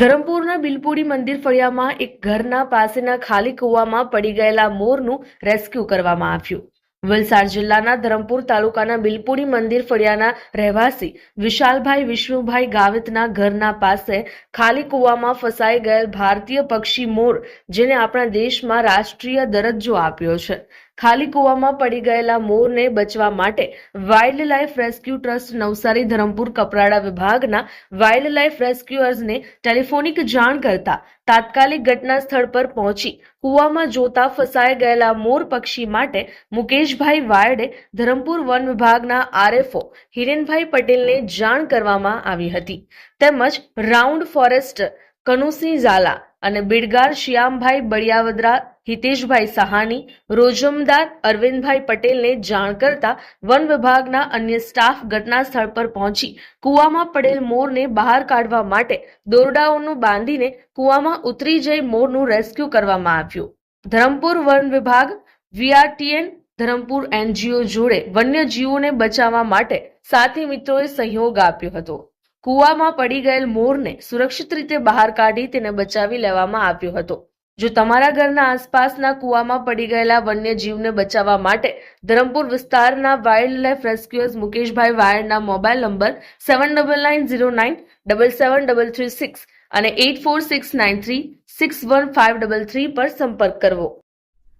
ધરમપુરના બિલપુડી મંદિર ફળિયામાં એક ઘરના પાસેના ખાલી કૂવામાં પડી ગયેલા મોરનું રેસ્ક્યુ કરવામાં આવ્યું. વલસાડ જિલ્લાના ધરમપુર તાલુકાના બિલપુડી મંદિર ફળિયાના રહેવાસી વિશાલભાઈ વિષ્ણુભાઈ ગાવિતના ઘરના પાસે ખાલી કૂવામાં ફસાઈ ગયેલ ભારતીય પક્ષી મોર, જેને આપણા દેશમાં રાષ્ટ્રીય દરજ્જો આપ્યો છે. ખાલી કૂવામાં પડી ગયેલા મોરને બચવા માટે wildlife rescue trust Navsari Dharampur Kaprada વિભાગના વાઇલ્ડ લાઇફ રેસ્ક્યુઅર્સને ટેલિફોનિક જાણ કરતા તાત્કાલિક ઘટના સ્થળ પર પહોંચી કૂવામાં જોતા ફસાઈ ગયેલા મોર પક્ષી માટે મુકેશભાઈ વાયડે ધરમપુર વન વિભાગના આરએફઓ હિરેનભાઈ પટેલને જાણ કરવામાં આવી હતી. તેમજ રાઉન્ડ ફોરેસ્ટર કનુસિંહ ઝાલા અને બિડગાર શ્યામભાઈ બળિયાવદરા, હિતેશભાઈ સહાની, રોજમદાર અરવિંદભાઈ પટેલને જાણ કરતા વન વિભાગના અન્ય સ્ટાફ ઘટના સ્થળ પર પહોંચી કૂવામાં પડેલ મોરને બહાર કાઢવા માટે દોરડાઓનું બાંધીને કૂવામાં ઉતરી જઈ મોરનું રેસ્ક્યુ કરવામાં આવ્યું. ધરમપુર વન વિભાગ, વીઆરટીએન, ધરમપુર એનજીઓ જોડે વન્યજીવોને બચાવવા માટે સાથી મિત્રોએ સહયોગ આપ્યો હતો. કૂવામાં પડી ગયેલ મોરને સુરક્ષિત રીતે બહાર કાઢી તેને બચાવી લેવામાં આવ્યો હતો. જો તમારા ઘરના આસપાસના કૂવામાં પડી ગયેલા વન્યજીવને બચાવવા માટે ધરમપુર વિસ્તારના વાઇલ્ડ લાઇફ રેસ્ક્યુઅર્સ મુકેશભાઈ વાયરના mobile number seven double nine zero nine double seven double three six અને eight four six nine three six one five double three પર સંપર્ક કરવો.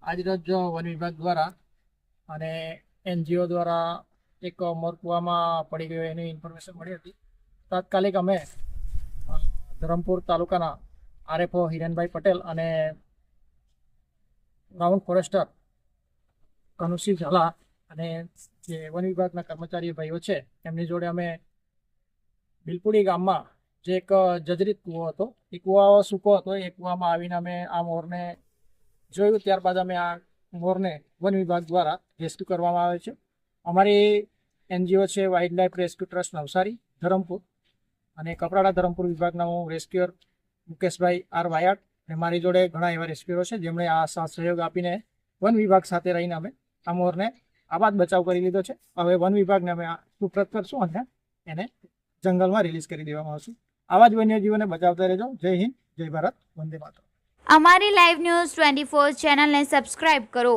આજરોજ વન વિભાગ દ્વારા અને એનજીઓ દ્વારા એક મોરકુવામાં પડી ગયો એની ઇન્ફોર્મેશન મળી હતી. તાત્કાલિક અમે ધરમપુર તાલુકાના આરએફઓ હિરેનભાઈ પટેલ અને રાઉન્ડ ફોરેસ્ટર કનુસિંહ ઝાલા અને જે વન વિભાગના કર્મચારી ભાઈઓ છે, એમની જોડે અમે બિલપુડી ગામમાં જે એક જજરીત કૂવો હતો, એ કૂવા સૂકો હતો, એ કૂવામાં આવીને અમે આ મોરને જોયું, ત્યારબાદ અમે આ મોરને વન વિભાગ દ્વારા રેસ્ક્યુ કરવામાં આવે છે. અમારી એનજીઓ છે wildlife rescue trust Navsari, Dharampur. અને કપરાડા ધરમપુર વિભાગના હું રેસ્ક્યુઅર મુકેશભાઈ આર વાયાટ અને મારી જોડે ઘણા એવા રેસ્ક્યુઅરો છે, જેમણે આ સાથ સહયોગ આપીને વન વિભાગ સાથે રહીને અમે આ મોરને આબાદ બચાવ કરી લીધો છે. હવે વન વિભાગને અમે સુપ્રત કરશું અને એને જંગલમાં રિલીઝ કરી દેવામાં આવશું. આવા જ વન્યજીવોને બચાવતા રહેજો. જય હિન્દ, જય ભારત, વંદે માતરમ. અમારી લાઈવ ન્યૂઝ ટ્વેન્ટી ફોર ચેનલને સબસ્ક્રાઇબ કરો.